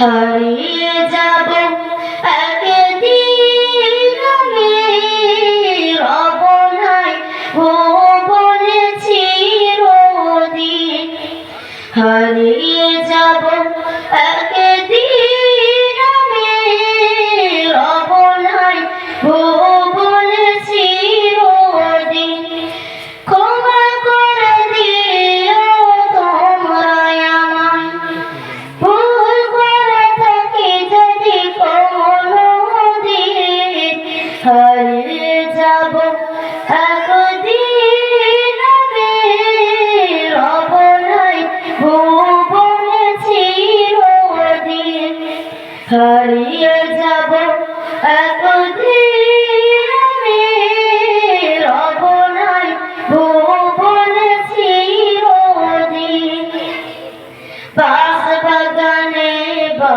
হারিয়ে যাব হারিয়ে যাব এতদিন আমি রব নাই ভুবনে চিরদিন। বাস বাগানে বা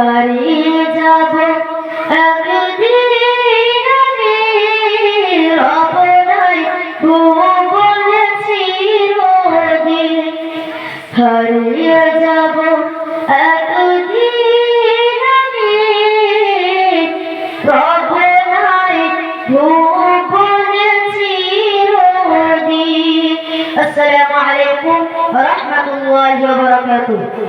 হারিয়ে যাব, একদিন আমি ভুবনে চিরদিন। হারিয়ে যাব, একদিন আমি ভুবনে চিরদিন। আসসালামু আলাইকুম ওয়া রাহমাতুল্লাহি ওয়া বারাকাতুহু।